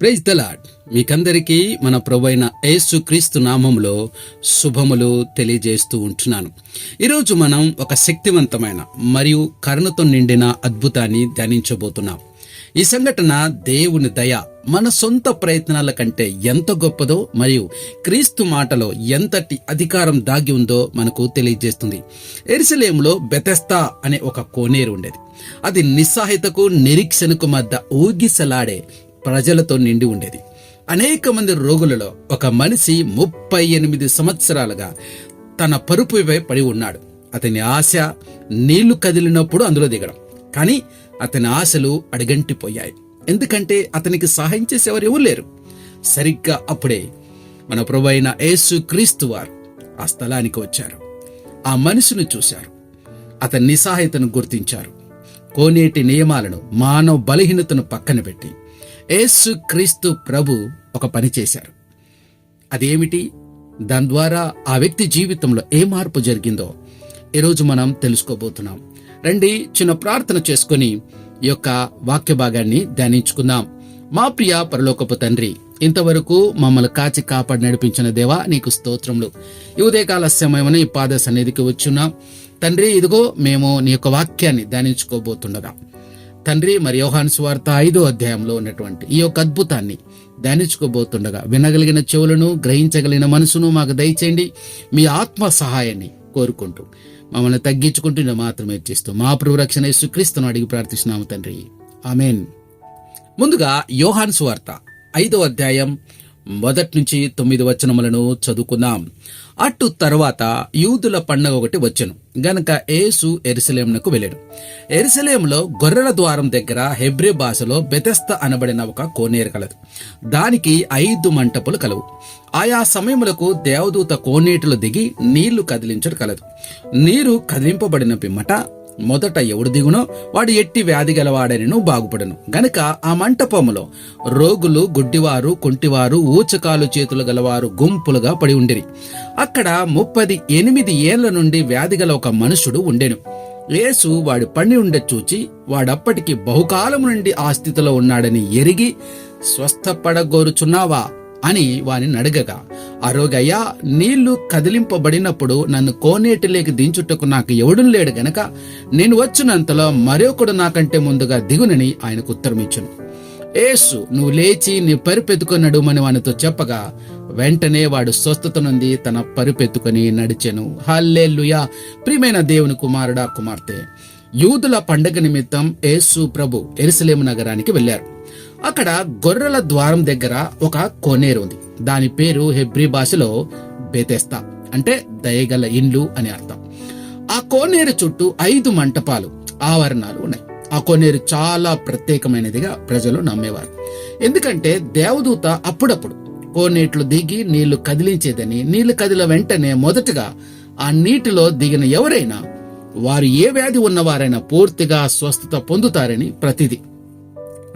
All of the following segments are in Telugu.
ప్రైజ్ ద లాడ్ మీకందరికీ మన ప్రభైన యేసు క్రీస్తు నామములో శుభములు తెలియజేస్తూ ఉంటున్నాను. ఈరోజు మనం ఒక శక్తివంతమైన మరియు కరుణతో నిండిన అద్భుతాన్ని ధ్యానించబోతున్నాం. ఈ సంఘటన దేవుని దయ మన సొంత ప్రయత్నాల కంటే ఎంత గొప్పదో మరియు క్రీస్తు మాటలో ఎంతటి అధికారం దాగి ఉందో మనకు తెలియజేస్తుంది. ఎరుసలేంలో బెతెస్తా అనే ఒక కోనేరు ఉండేది. అది నిస్సాహితకు నిరీక్షణకు మధ్య ఊగిసలాడే ప్రజలతో నిండి ఉండేది. అనేక మంది రోగులలో ఒక మనిషి ముప్పై ఎనిమిది సంవత్సరాలుగా తన పరుపుపై పడి ఉన్నాడు. అతని ఆశ నీళ్ళు కదిలినప్పుడు అందులో దిగడం. కానీ అతని ఆశలు అడిగంటిపోయాయి. ఎందుకంటే అతనికి సహాయం చేసేవారు ఎవరు లేరు. సరిగ్గా అప్పుడే మన ప్రభు అయిన యేసు క్రీస్తు వారు ఆ స్థలానికి వచ్చారు. ఆ మనిషిని చూశారు. అతని నిస్సహాయతను గుర్తించారు. కోనేటి నియమాలను మానవ బలహీనతను పక్కన పెట్టి యేసు క్రీస్తు ప్రభు ఒక పని చేశారు. అదేమిటి? దాని ద్వారా ఆ వ్యక్తి జీవితంలో ఏ మార్పు జరిగిందో ఈరోజు మనం తెలుసుకోబోతున్నాం. రండి చిన్న ప్రార్థన చేసుకొని ఈ యొక్క వాక్య భాగాన్ని ధ్యానించుకుందాం. మా ప్రియ పరలోకపు తండ్రి ఇంతవరకు మమ్మల్ని కాచి కాపాడి నడిపించిన దేవా నీకు స్తోత్రములు. ఈ ఉదయకాల సమయమని ఈ పాద సన్నిధికి వచ్చున్నాం. తండ్రి ఇదిగో మేము నీ యొక్క వాక్యాన్ని ధ్యానించుకోబోతుండగా. తండ్రి మరి యోహాన్ స్వార్త ఐదో అధ్యాయంలో ఉన్నటువంటి ఈ యొక్క అద్భుతాన్ని ధ్యానించుకోబోతుండగా వినగలిగిన చెవులను గ్రహించగలిగిన మనసును మాకు దయచేయండి. మీ ఆత్మ సహాయాన్ని కోరుకుంటూ మమ్మల్ని తగ్గించుకుంటూ మాత్రమే చేస్తూ మా ప్రభురక్షణ యేసుక్రీస్తును అడిగి ప్రార్థిస్తున్నాము తండ్రి. ఆమెన్. ముందుగా యోహాన్ స్వార్త ఐదో అధ్యాయం మొదటి నుంచి తొమ్మిది వచనములను చదువుకున్నాం అటు తర్వాత యూదుల పండగ ఒకటి వచ్చెను. గనక ఏసు ఎరుసలేంనకు వెళ్ళాడు ఎరుసలేంలో గొర్రెల ద్వారం దగ్గర హెబ్రి భాషలో బెతెస్త అనబడిన ఒక కోనేరు కలదు. దానికి ఐదు మంటపులు కలవు. ఆయా సమయములకు దేవదూత కోనేటిలో దిగి నీళ్ళు కదిలించడం కలదు. నీరు కదిలింపబడిన పిమ్మట మొదట ఎవడు దిగునో వాడు ఎట్టి వ్యాధి గలవాడనిను బాగుపడను. గనుక ఆ మంటపములో రోగులు గుడ్డివారు కుంటివారు ఊచకాలు చేతులు గలవారు గుంపులుగా పడి ఉండిరి. అక్కడ ముప్పది ఎనిమిది ఏళ్ళ నుండి వ్యాధి గల ఒక మనుషుడు ఉండెను. యేసు వాడి పని ఉండే చూచి వాడప్పటికి బహుకాలం నుండి ఆ స్థితిలో ఉన్నాడని ఎరిగి స్వస్థపడగోరుచున్నావా? అని వాని అడగగా అరోగయ్యా నీళ్ళు కదిలింపబడినప్పుడు నన్ను కోనేటిలోకి దించుటకు నాకు ఎవడు లేడు గనక నేను వచ్చినంతలో మరొకడు నాకంటే ముందుగా దిగునని ఆయనకు ఉత్తరమిచ్చును. ఏసు నువ్వు లేచి నీ పరిపెత్తుకొని నడుమని వానితో చెప్పగా వెంటనే వాడు స్వస్థత నుండి తన పరిపెత్తుకొని నడిచెను. హల్లెల్లుయా ప్రియమైన దేవుని కుమారుడా కుమార్తె యూదుల పండగ నిమిత్తం ఏసు ప్రభు ఎరుసలేము నగరానికి వెళ్ళారు అక్కడ గొర్రెల ద్వారం దగ్గర ఒక కోనేరు ఉంది. దాని పేరు హెబ్రి భాషలో బేతెస్తా అంటే దయగల ఇండ్లు అని అర్థం. ఆ కోనేరు చుట్టూ ఐదు మంటపాలు ఆవరణాలు ఉన్నాయి. ఆ కోనేరు చాలా ప్రత్యేకమైనదిగా ప్రజలు నమ్మేవారు. ఎందుకంటే దేవదూత అప్పుడప్పుడు కోనేట్లు దిగి నీళ్ళు కదిలించేదని నీళ్ళు కదిల వెంటనే మొదటగా ఆ నీటిలో దిగిన ఎవరైనా వారు ఏ వ్యాధి ఉన్నవారైనా పూర్తిగా స్వస్థత పొందుతారని ప్రతిది.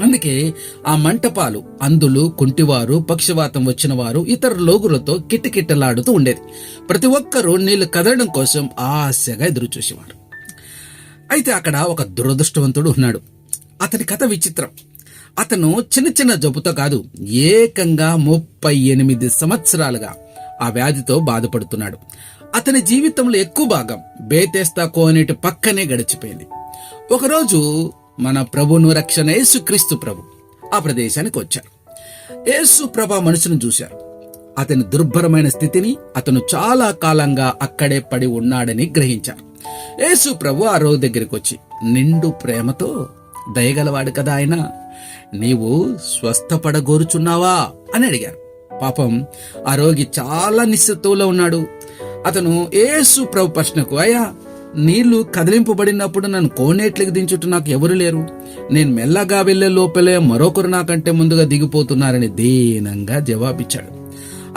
అందుకే ఆ మంటపాలు అందులు కుంటివారు పక్షవాతం వచ్చిన వారు ఇతర లోగులతో కిటకిటలాడుతూ ఉండేది. ప్రతి ఒక్కరూ నీళ్ళు కదలడం కోసం ఆశగా ఎదురు చూసేవారు అయితే అక్కడ ఒక దురదృష్టవంతుడు ఉన్నాడు. అతని కథ విచిత్రం. అతను చిన్న చిన్న జబ్బుతో కాదు ఏకంగా ముప్పై ఎనిమిది సంవత్సరాలుగా ఆ వ్యాధితో బాధపడుతున్నాడు. అతని జీవితంలో ఎక్కువ భాగం బేతేస్తా కోనేటి పక్కనే గడిచిపోయింది. ఒకరోజు మన ప్రభును రక్షణ యేసుక్రీస్తు ప్రభు. ఆ ప్రదేశానికి వచ్చారు. యేసు ప్రభ మనుషును చూశారు. అతని దుర్భరమైన స్థితిని అతను చాలా కాలంగా అక్కడే పడి ఉన్నాడని గ్రహించారు. యేసు ప్రభు ఆ రోజు దగ్గరికి వచ్చి నిండు ప్రేమతో దయగలవాడు కదా ఆయన. నీవు స్వస్థపడగోరుచున్నావా? అని అడిగారు. పాపం ఆ రోగి చాలా నిశ్శత్తువులో ఉన్నాడు. అతను ఏసు ప్రభు ప్రశ్నకు అయ్యా నీళ్ళు కదిలింపబడినప్పుడు నన్ను కోనేట్లకి దించుట నాకు ఎవరు లేరు? నేను మెల్లగా వెళ్ళే లోపలే మరొకరు నాకంటే ముందుగా దిగిపోతున్నారని దీనంగా జవాబిచ్చాడు.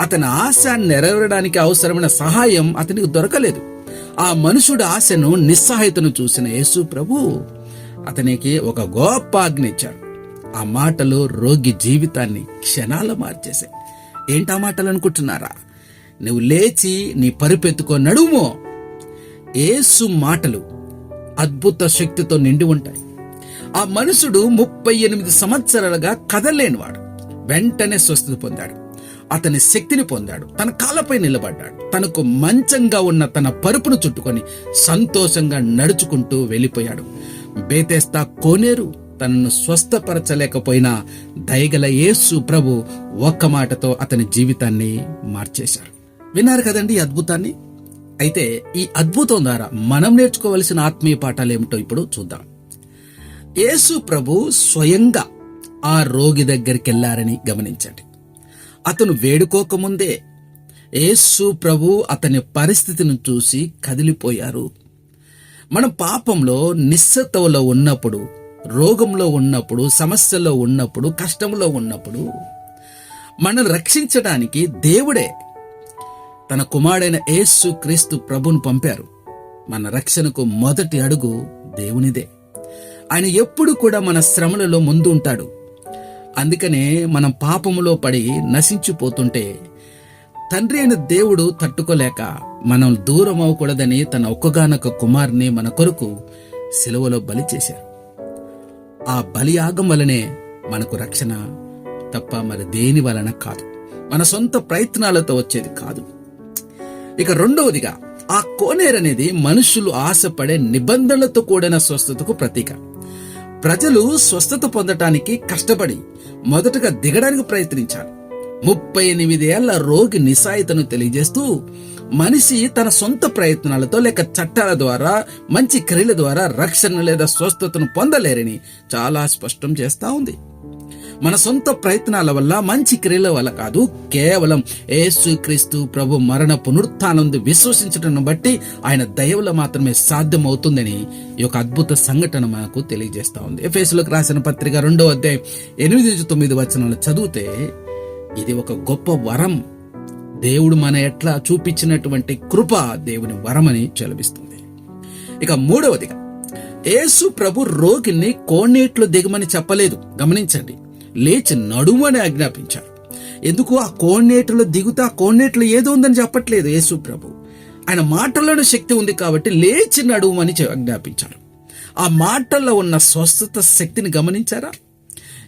అతని ఆశ నెరవేరడానికి అవసరమైన సహాయం అతనికి దొరకలేదు. ఆ మనుషుడు ఆశను నిస్సహాయతను చూసిన యేసు ప్రభు అతనికి ఒక గొప్ప ఆజ్ఞ ఇచ్చాడు. ఆ మాటలు రోగి జీవితాన్ని క్షణాల మార్చేశాయి. ఏంటా మాటలు అనుకుంటున్నారా? నువ్వు లేచి నీ పరుపెత్తుకో నడుమో. ఏసు మాటలు అద్భుత శక్తితో నిండి ఉంటాయి. ఆ మనుషుడు ముప్పై ఎనిమిది సంవత్సరాలుగా కదలేనివాడు వెంటనే స్వస్థత పొందాడు. అతని శక్తిని పొందాడు. తన కాళ్ళపై నిలబడ్డాడు. తనకు మంచంగా ఉన్న తన పరుపును చుట్టుకొని సంతోషంగా నడుచుకుంటూ వెళ్ళిపోయాడు. బేతేస్తా కోనేరు తనను స్వస్థపరచలేకపోయినా దయగల యేసు ప్రభు ఒక్క మాటతో అతని జీవితాన్ని మార్చేశారు. విన్నారు కదండి అద్భుతాన్ని? అయితే ఈ అద్భుతం ద్వారా మనం నేర్చుకోవలసిన ఆత్మీయ పాఠాలు ఏమిటో ఇప్పుడు చూద్దాం. యేసు ప్రభు స్వయంగా ఆ రోగి దగ్గరికి వెళ్ళారని గమనించండి. అతను వేడుకోకముందే యేసు ప్రభు అతని పరిస్థితిని చూసి కదిలిపోయారు. మనం పాపంలో నిస్సత్వలో ఉన్నప్పుడు రోగంలో ఉన్నప్పుడు సమస్యలో ఉన్నప్పుడు కష్టంలో ఉన్నప్పుడు మనం రక్షించడానికి దేవుడే తన కుమారుడైన యేసు క్రీస్తు ప్రభును పంపారు. మన రక్షణకు మొదటి అడుగు దేవునిదే. ఆయన ఎప్పుడు కూడా మన శ్రమలలో ముందు ఉంటాడు. అందుకనే మనం పాపములో పడి నశించిపోతుంటే తండ్రి అయిన దేవుడు తట్టుకోలేక మనం దూరం అవ్వకూడదని తన ఒక్కగానొక్క కుమార్ని మన కొరకు సెలవులో బలి చేశారు. ఆ బలియాగం వలనే మనకు రక్షణ తప్ప మరి దేని వలన కాదు. మన సొంత ప్రయత్నాలతో వచ్చేది కాదు. ఇక రెండవదిగా ఆ కోనేరు అనేది మనుషులు ఆశపడే నిబంధనలతో కూడిన స్వస్థతకు ప్రతీక. ప్రజలు స్వస్థత పొందటానికి కష్టపడి మొదటగా దిగడానికి ప్రయత్నించారు ముప్పై ఎనిమిది ఏళ్ళ రోగి నిశాయితను తెలియజేస్తూ మనిషి తన సొంత ప్రయత్నాలతో లేక చట్టాల ద్వారా మంచి క్రియల ద్వారా రక్షణ లేదా స్వస్థతను పొందలేరని చాలా స్పష్టం చేస్తా ఉంది. మన సొంత ప్రయత్నాల వల్ల మంచి క్రియల వల్ల కాదు కేవలం యేసుక్రీస్తు ప్రభు మరణ పునరుత్థానందు విశ్వసించడం బట్టి ఆయన దయవుల మాత్రమే సాధ్యమవుతుందని ఈ యొక్క అద్భుత సంఘటన మనకు తెలియజేస్తా ఉంది. ఎఫ్ఎస్లోకి రాసిన పత్రిక రెండో అధ్యాయం ఎనిమిది నుంచి తొమ్మిది వచనాలు చదివితే ఇది ఒక గొప్ప వరం. దేవుడు మన ఎట్లా చూపించినటువంటి కృప దేవుని వరమని చెలవిస్తుంది. ఇక మూడవదిగా యేసు ప్రభు రోగిని కోనేట్లో దిగమని చెప్పలేదు. గమనించండి. లేచి నడుమని ఆజ్ఞాపించారు ఎందుకు? ఆ కోనేటిలో దిగుతా ఆ ఏదో ఉందని చెప్పట్లేదు యేసు ప్రభు. ఆయన మాటల్లోనే శక్తి ఉంది కాబట్టి లేచి నడుమని చె- ఆజ్ఞాపించారు ఆ మాటల్లో ఉన్న స్వస్థత శక్తిని గమనించారా?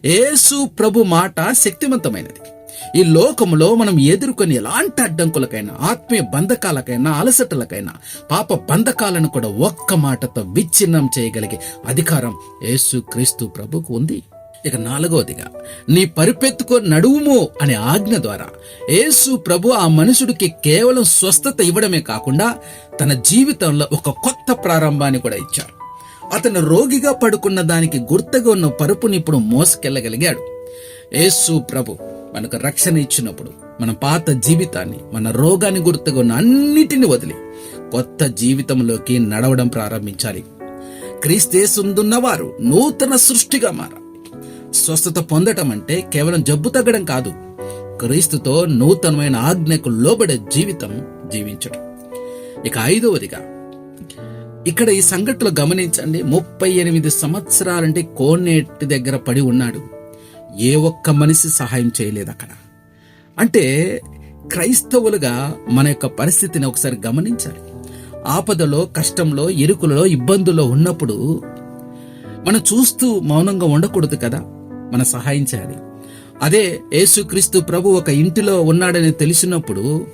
యేసు ప్రభు మాట శక్తివంతమైనది. ఈ లోకములో మనం ఎదుర్కొని ఎలాంటి అడ్డంకులకైనా ఆత్మీయ బంధకాలకైనా అలసటలకైనా పాప బంధకాలను కూడా ఒక్క మాటతో విచ్ఛిన్నం చేయగలిగే అధికారం యేసు క్రీస్తు ప్రభుకు ఉంది. ఇక నాలుగవదిగా నీ పరిపెత్తుకో నడువుము అనే ఆజ్ఞ ద్వారా యేసు ప్రభు ఆ మనుషుడికి కేవలం స్వస్థత ఇవ్వడమే కాకుండా తన జీవితంలో ఒక కొత్త ప్రారంభాన్ని కూడా ఇచ్చారు అతను రోగిగా పడుకున్న దానికి గుర్తుగా ఉన్న పరుపుని ఇప్పుడు మోసుకెళ్ళగలిగాడు. యేసు ప్రభు మనకు రక్షణ ఇచ్చినప్పుడు మన పాత జీవితాన్ని మన రోగాన్ని గుర్తుగా ఉన్న అన్నిటిని వదిలి కొత్త జీవితంలోకి నడవడం ప్రారంభించాలి. క్రీస్తేసుందున్న వారు నూతన సృష్టిగా మారాలి. స్వస్థత పొందటం అంటే కేవలం జబ్బు తగ్గడం కాదు. క్రీస్తుతో నూతనమైన ఆజ్ఞకు లోబడే జీవితం జీవించడం ఇక ఐదవదిగా ఇక్కడ ఈ సంఘటనలో గమనించండి. ముప్పై ఎనిమిది సంవత్సరాలంటే కోనేటి దగ్గర పడి ఉన్నాడు. ఏ ఒక్క మనిషి సహాయం చేయలేదు అక్కడ. అంటే క్రైస్తవులుగా మన యొక్క పరిస్థితిని ఒకసారి గమనించాలి. ఆపదలో కష్టంలో ఎరుకులలో ఇబ్బందుల్లో ఉన్నప్పుడు మనం చూస్తూ మౌనంగా ఉండకూడదు కదా? మన సహాయం చేయాలి. అదే యేసుక్రీస్తు ప్రభు ఒక ఇంటిలో ఉన్నాడని తెలిసినప్పుడు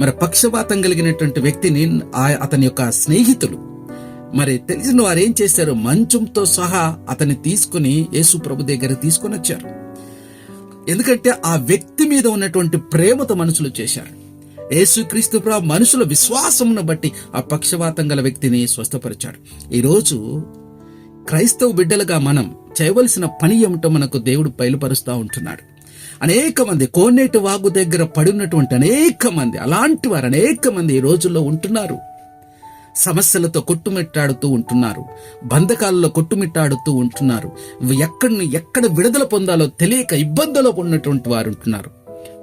మరి పక్షపాతం కలిగినటువంటి వ్యక్తిని ఆ- అతని యొక్క స్నేహితులు మరి తెలిసిన వారు ఏం చేశారు? మంచంతో సహా అతన్ని తీసుకుని యేసు ప్రభు దగ్గర తీసుకొని వచ్చారు. ఎందుకంటే ఆ వ్యక్తి మీద ఉన్నటువంటి ప్రేమతో మనుషులు చేశారు. యేసుక్రీస్తు ప్రభు మనుషుల విశ్వాసమును బట్టి ఆ పక్షవాతం గల వ్యక్తిని స్వస్థపరిచాడు. ఈరోజు క్రైస్తవ బిడ్డలుగా మనం చేయవలసిన పని ఏమిటో మనకు దేవుడు బయలుపరుస్తూ ఉంటున్నాడు. అనేక మంది కోనేటి వాగు దగ్గర పడినటువంటి అనేక మంది అలాంటి వారు అనేక మంది ఈ రోజుల్లో ఉంటున్నారు. సమస్యలతో కొట్టుమిట్టాడుతూ ఉంటున్నారు. బంధకాలలో కొట్టుమిట్టాడుతూ ఉంటున్నారు. ఎక్కడిని ఎక్కడ విడుదల పొందాలో తెలియక ఇబ్బందులో ఉన్నటువంటి వారు ఉంటున్నారు.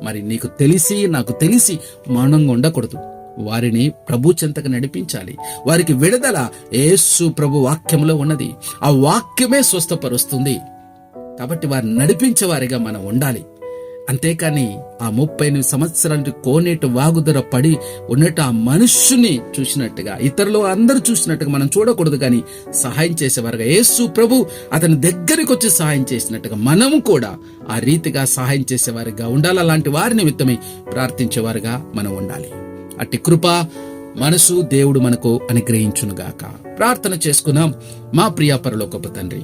మరి నీకు తెలిసి నాకు తెలిసి మౌనంగా ఉండకూడదు. వారిని ప్రభు చెంతకు నడిపించాలి. వారికి విడుదల ఏసు ప్రభు వాక్యంలో ఉన్నది. ఆ వాక్యమే స్వస్థపరుస్తుంది. కాబట్టి వారిని నడిపించేవారిగా మనం ఉండాలి. అంతేకాని ఆ ముప్పై ఎనిమిది సంవత్సరానికి కోనేటి వాగుదర పడి ఉన్నట్టు ఆ మనుష్యుని చూసినట్టుగా ఇతరులు అందరూ చూసినట్టుగా మనం చూడకూడదు కానీ సహాయం చేసేవారుగా. యేసు ప్రభు అతని దగ్గరికి వచ్చి సహాయం చేసినట్టుగా మనము కూడా ఆ రీతిగా సహాయం చేసేవారుగా ఉండాలి అలాంటి వారి నిమిత్తమే ప్రార్థించేవారుగా మనం ఉండాలి. అట్టి కృప మనసు దేవుడు మనకు అనుగ్రహించునుగాక. ప్రార్థన చేసుకున్నాం మా ప్రియాపరలోకపు తండ్రి.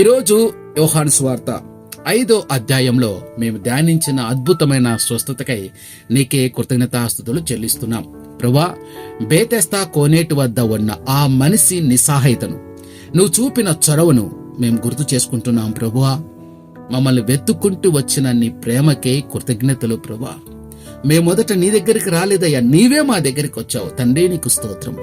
ఈరోజు యోహాను స్వార్త ఐదో అధ్యాయంలో మేము ధ్యానించిన అద్భుతమైన స్వస్థతకై నీకే కృతజ్ఞతాస్థుతులు చెల్లిస్తున్నాం. ప్రభా బేతెస్తా కోనేటి వద్ద ఉన్న ఆ మనిషి నిస్సహాయతను నువ్వు చూపిన చొరవను మేము గుర్తు చేసుకుంటున్నాం ప్రభువా మమ్మల్ని వెతుక్కుంటూ వచ్చిన నీ ప్రేమకే కృతజ్ఞతలు ప్రభా. మేము మొదట నీ దగ్గరికి రాలేదయ్యా నీవే మా దగ్గరికి వచ్చావు. తండ్రి నీకు స్తోత్రం.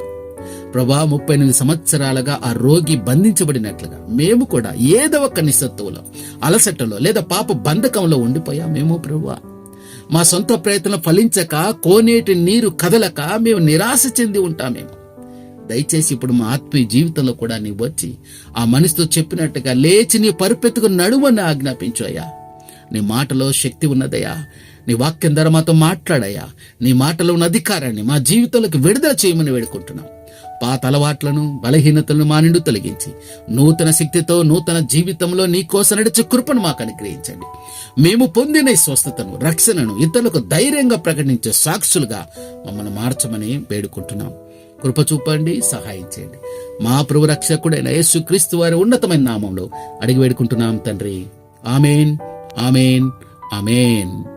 ప్రభా ముప్పై ఎనిమిది సంవత్సరాలుగా ఆ రోగి బంధించబడినట్లుగా మేము కూడా ఏదో ఒక నిస్సత్తువులో అలసటలో లేదా పాప బంధకంలో ఉండిపోయా మేము ప్రభువా మా సొంత ప్రయత్నం ఫలించక కోనేటి నీరు కదలక మేము నిరాశ చెంది ఉంటామేమో దయచేసి ఇప్పుడు మా ఆత్మీయ జీవితంలో కూడా నీవు వచ్చి ఆ మనిషితో చెప్పినట్టుగా లేచి నీ పరుపెత్తుకు నడువని ఆజ్ఞాపించు అయ్యా. నీ మాటలో శక్తి ఉన్నదయ్యా. నీ వాక్యం ధర మాతో మాట్లాడయ్యా. నీ మాటలో ఉన్న అధికారాన్ని మా జీవితంలోకి విడుదల చేయమని వేడుకుంటున్నాం. పాత అలవాట్లను బలహీనతలను మా నిండు తొలగించి నూతన శక్తితో నూతన జీవితంలో నీ కోసం నడిచే కృపను మాకు అనుగ్రహించండి. మేము పొందిన స్వస్థతను రక్షణను ఇతరులకు ధైర్యంగా ప్రకటించే సాక్షులుగా మమ్మల్ని మార్చమని వేడుకుంటున్నాం. కృప చూపండి సహాయం చేయండి. మా ప్రభు రక్షకుడైన యేసుక్రీస్తు వారి ఉన్నతమైన నామంలో అడిగి వేడుకుంటున్నాం తండ్రి. Amen amen amen.